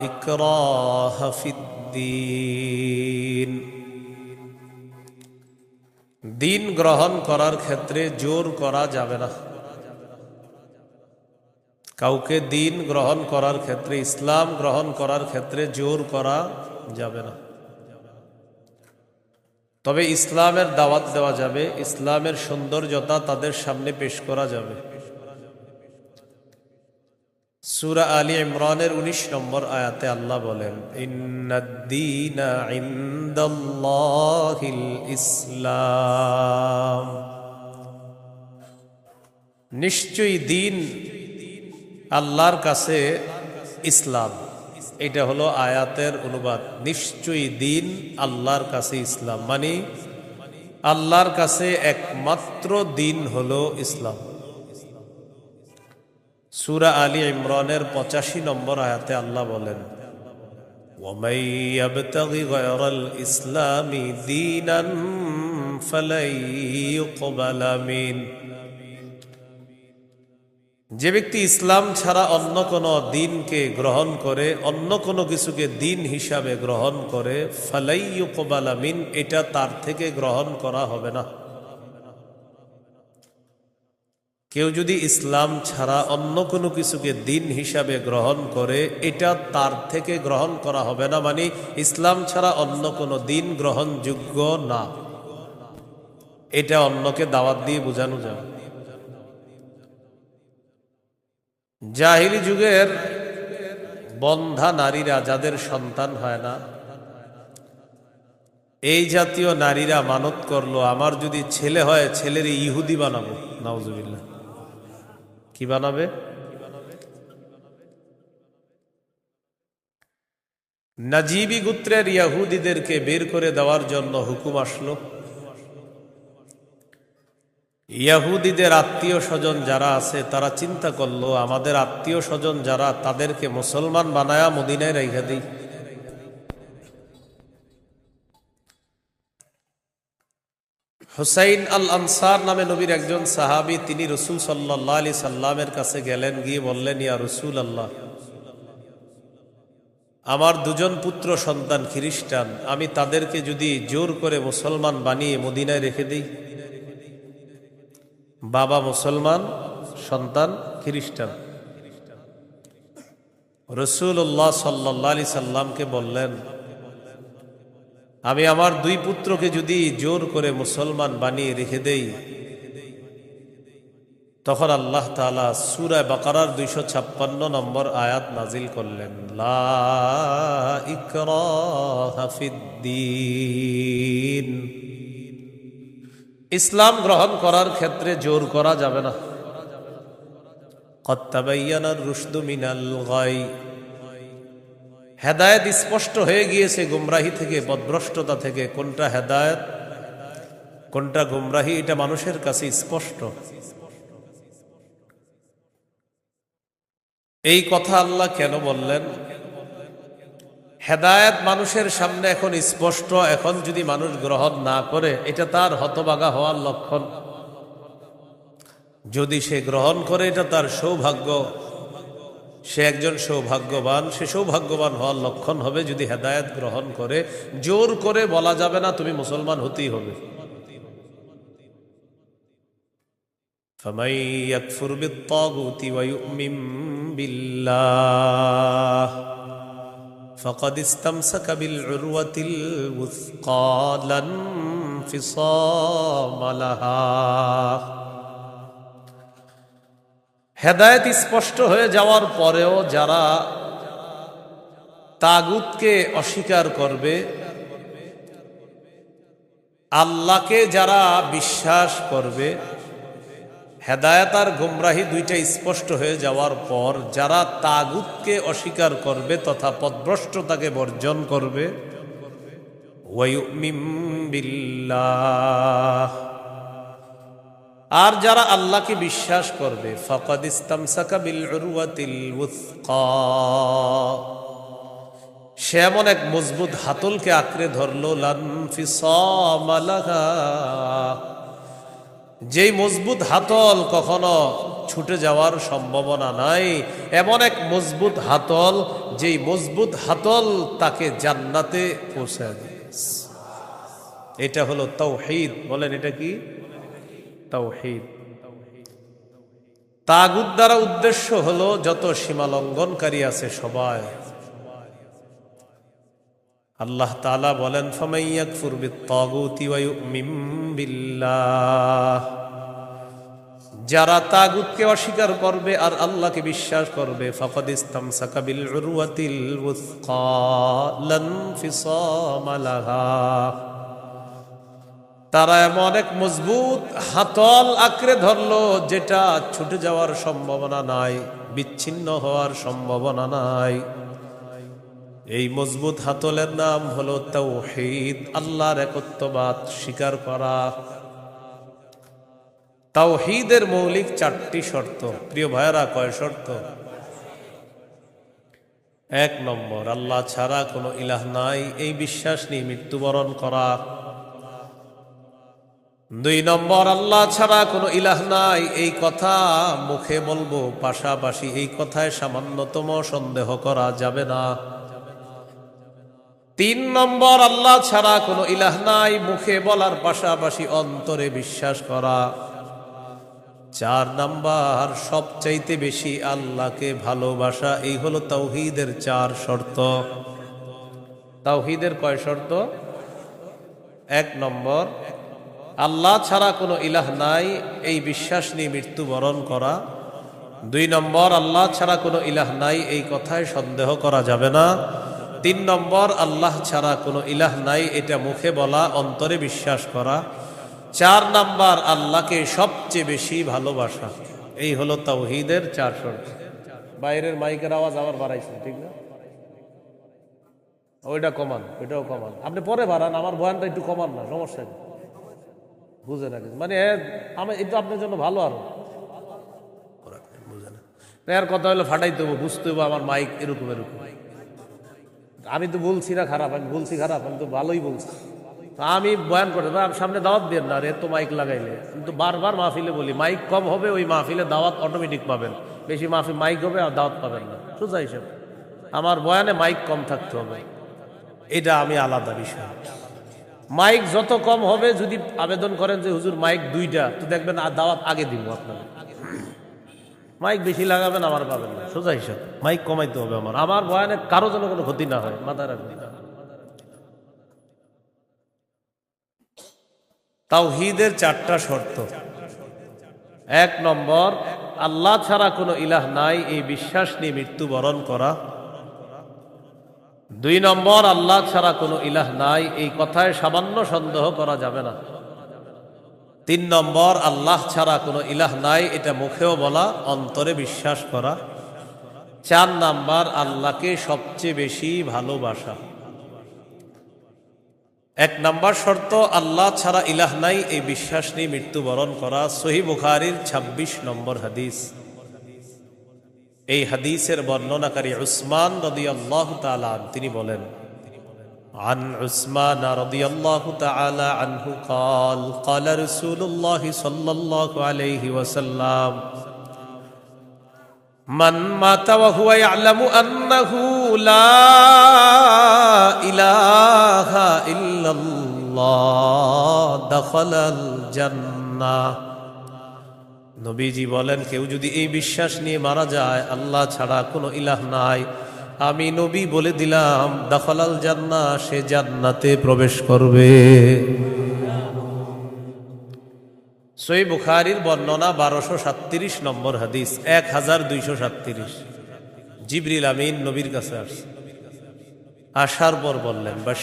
إكراه في الدين দিন গ্রহণ করার ক্ষেত্রে জোর করা যাবে না কাউকে দিন গ্রহণ করার ক্ষেত্রে ইসলাম গ্রহণ করার ক্ষেত্রে জোর করা যাবে না তবে ইসলামের দাওয়াত দেওয়া যাবে ইসলামের সৌন্দর্যতা তাদের সামনে পেশ করা যাবে সুরা আলী ইমরানের ১৯ নম্বর আয়াতে আল্লাহ বলেন ইসলাম। নিশ্চয়ই দিন আল্লাহর কাছে ইসলাম। এটা হলো আয়াতের অনুবাদ। নিশ্চয়ই দিন আল্লাহর কাছে ইসলাম। মানে আল্লাহর কাছে একমাত্র দিন হলো ইসলাম। সুরা আলী ইমরানের পঁচাশি নম্বর আয়াতে আল্লাহ বলেন ومن يبتغ غير الإسلام دينا فلن يقبل منه যে ব্যক্তি ইসলাম ছাড়া অন্য কোনো দিনকে গ্রহণ করে অন্য কোনো কিছুকে দিন হিসাবে গ্রহণ করে ফালাই মিন এটা তার থেকে গ্রহণ করা হবে না কেউ যদি ইসলাম ছাড়া অন্য কোনো কিছুকে দিন হিসাবে গ্রহণ করে, এটা তার থেকে গ্রহণ করা হবে না মানে ইসলাম ছাড়া অন্য কোনো দিন গ্রহণযোগ্য না। এটা অন্যকে দাওয়াত দিয়ে বোঝানো যাবে জাহিলি যুগের বন্ধা নারীরা যাদের সন্তান হয় না, এই জাতীয় নারীরা মানত করল, আমার যদি ছেলে হয় ছেলের ইহুদি বানাবো। নাউজুবিল্লাহ। কি বানাবে? নাজিবি গোত্রের ইয়াহুদিদেরকে বের করে দেওয়ার জন্য হুকুম আসলো। ইয়াহুদিদের আত্মীয় স্বজন যারা আছে, তারা চিন্তা করল, আমাদের আত্মীয় স্বজন যারা তাদেরকে মুসলমান বানায়া মদিনায় রেখে দিই। হুসাইন আল আনসার নামে নবীর একজন সাহাবি, তিনি রসুল সাল্লাহ আলি সাল্লামের কাছে গেলেন, গিয়ে বললেন, ইয়া রসুল আল্লাহ আমার দুজন পুত্র সন্তান খ্রিস্টান, আমি তাদেরকে যদি জোর করে মুসলমান বানিয়ে মদিনায় রেখে দিই? বাবা মুসলমান, সন্তান খ্রিস্টান। রসুল্লাহ সাল্লাহ আলি সাল্লামকে বললেন আমি আমার দুই পুত্রকে যদি জোর করে মুসলমান বানিয়ে রেখে দেই, তখন আল্লাহ তালা সুরায় বাকারার দুইশো ছাপ্পান্ন নম্বর আয়াত নাজিল করলেন ইসলাম গ্রহণ করার ক্ষেত্রে জোর করা যাবে না। কত্তাবাইয়ানার রুশদু মিনাল গাই। হেদায়েত স্পষ্ট হয়ে গিয়েছে গুমরাহি থেকে, বদভ্রষ্টতা থেকে। কোনটা হেদায়েত? কোনটা গুমরাহি? এটা মানুষের কাছে স্পষ্ট। এই কথা আল্লাহ কেন বললেন? হেদায়েত মানুষের সামনে এখন স্পষ্ট, এখন যদি মানুষ গ্রহণ না করে, এটা তার হতবাগা হওয়ার লক্ষণ। যদি সে গ্রহণ করে, এটা তার সৌভাগ্য। সে একজন সৌভাগ্যবান সে সৌভাগ্যবান হওয়ার লক্ষণ হবে যদি হেদায়েত গ্রহণ করে জোর করে বলা যাবে না তুমি মুসলমান হতেই হবে فمن يكفر بالطاغوت ويؤمن بالله فقد استمسك بالعروة الوثقى لا انفصام لها হেদায়ত স্পষ্ট হয়ে যাওয়ার পরেও যারা তাগুতকে অস্বীকার করবে, আল্লাহকে যারা বিশ্বাস করবে, হেদায়ত আর গুমরাহি দুইটা স্পষ্ট হয়ে যাওয়ার পর যারা তাগুতকে অস্বীকার করবে তথা পদভ্রষ্টতাকে বর্জন করবে আর যারা আল্লাহকে বিশ্বাস করবে, ফকদ ইস্তামসাকা বিল সে এমন এক মজবুত হাতলকে আঁকড়ে ধরলো যেই মজবুত হাতল কখনো ছুটে যাওয়ার সম্ভাবনা নাই, এমন এক মজবুত হাতল যেই মজবুত হাতল তাকে জান্নাতে দেয়। এটা হলো তৌহিদ। বলেন, এটা কি? তৌহিদ। তাগুদ দ্বারা উদ্দেশ্য হলো যত সীমা লঙ্ঘনকারী আছে সবাই। আল্লাহ তালা বলেন যারা তাগুতকে অস্বীকার করবে আর আল্লাহকে বিশ্বাস করবে, ফাকাদ ইসতামসাকা বিল উরওয়াতিল তারা এমন এক মজবুত হাতল আঁকড়ে ধরলো, যেটা ছুটে যাওয়ার সম্ভাবনা নাই, বিচ্ছিন্ন হওয়ার সম্ভাবনা নাই। এই মজবুত হাতলের নাম হলো তাওহীদ, আল্লাহর একত্ববাদ স্বীকার করা। তাওহীদের মৌলিক চারটি শর্ত, প্রিয় ভাইয়েরা, কয় শর্ত? এক নম্বর, আল্লাহ ছাড়া কোনো ইলাহ নাই, এই বিশ্বাস নিয়ে মৃত্যুবরণ করা। দুই নম্বর, আল্লাহ ছাড়া কোনো ইলাহ নাই। এই কথা মুখে বলব, পাশাপাশি এই কথায় সামান্যতম সন্দেহ করা যাবে না। তিন নম্বর, আল্লাহ ছাড়া কোনো ইলাহ নাই, মুখে বলার পাশাপাশি অন্তরে বিশ্বাস করা। চার নাম্বার, সবচাইতে বেশি আল্লাহকে ভালোবাসা, এই হলো তাওহীদের চার শর্ত। তাওহীদের কয় শর্ত? এক নম্বর আল্লাহ ছাড়া কোনো ইলাহ নাই, এই বিশ্বাস নিয়ে মৃত্যুবরণ করা। দুই নম্বর, আল্লাহ ছাড়া কোনো ইলাহ নাই, এই কথায় সন্দেহ করা যাবে না। তিন নম্বর, আল্লাহ ছাড়া কোনো ইলাহ নাই, এটা মুখে বলা, অন্তরে বিশ্বাস করা। চার নাম্বার, আল্লাহকে সবচেয়ে বেশি ভালোবাসা। এই হলো তাওহীদের চার শর্ত। বাইরের মাইকের আওয়াজ আবার বাড়াইছে ঠিক না? ওইটা কমান, ওইটাও কমান। আপনি পরে বাড়ান, আমার বয়ানটা একটু কমান না, সমস্যা নেই বুঝে না। মানে আমি এটা আপনার জন্য ভালো আরও। বুঝে না। এর কথা হলো ফাটাইতে হব বুঝতে হব আমার মাইক এরকম এরকম। আমি তো বলছি না খারাপ আমি বলছি খারাপ আমি তো ভালোই বলছি। তা আমি বয়ান করে দেবো আমি সামনে দাওয়াত দিয়ে না রে তো মাইক লাগাইলে। কিন্তু বারবার মাহফিলে বলি মাইক কম হবে ওই মাহফিলে দাওয়াত অটোমেটিক পাবেন। বেশি মাহফিল মাইক হবে আর দাওয়াত পাবেন না। সোজা হিসেবে। আমার বয়ানে মাইক কম থাকতে হবে। এটা আমি আলাদা বিষয়। মাইক যত কম হবে, যদি আবেদন করেন যে হুজুর মাইক দুইটা, তো দেখবেন আর দাওয়াত আগে দিব আপনাকে মাইক বেশি লাগাবেন আমার পাবেন না। সোজা হিসাব। মাইক কমাইতে হবে আমার। আমার বয়ানে কারও যেন কোনো ক্ষতি না হয়, মাথায় রাখবেন। তাওহীদের চারটা শর্ত। এক নম্বর, আল্লাহ ছাড়া কোনো ইলাহ নাই, এই বিশ্বাস নিয়ে মৃত্যুবরণ করা। দুই নম্বর, আল্লাহ ছাড়া কোনো ইলাহ নাই, এই কথায় সামান্য সন্দেহ করা যাবে না। তিন নম্বর, আল্লাহ ছাড়া কোনো ইলাহ নাই, এটা মুখেও বলা, অন্তরে বিশ্বাস করা। চার নাম্বার, আল্লাহকে সবচেয়ে বেশি ভালোবাসা। এক নাম্বার শর্ত, আল্লাহ ছাড়া ইলাহ নাই, এই বিশ্বাস নিয়ে মৃত্যুবরণ করা। সহি বুখারির ২৬ নম্বর হাদিস। এই হাদিসের বর্ণনাকারী উসমান রদি আল্লাহ তিনি বলেন عن عثمان رضي الله تعالى عنه قال قال رسول الله صلى الله عليه وسلم من مات وهو يعلم أنه لا إله إلا الله دخل الجنة নবীজি বলেন, কেউ যদি এই বিশ্বাস নিয়ে মারা যায়, আল্লাহ ছাড়া কোনো ইলাহ নাই। আমি নবী বলে দিলাম, দখলাল জান্না সে জান্নাতে প্রবেশ করবে। সই বুখারির বর্ণনা বারোশো সাতত্রিশ নম্বর হাদিস, এক হাজার দুইশো সাতত্রিশ। জিবরিল আমিন নবীর কাছে আসছে। আসার পর বললেন বা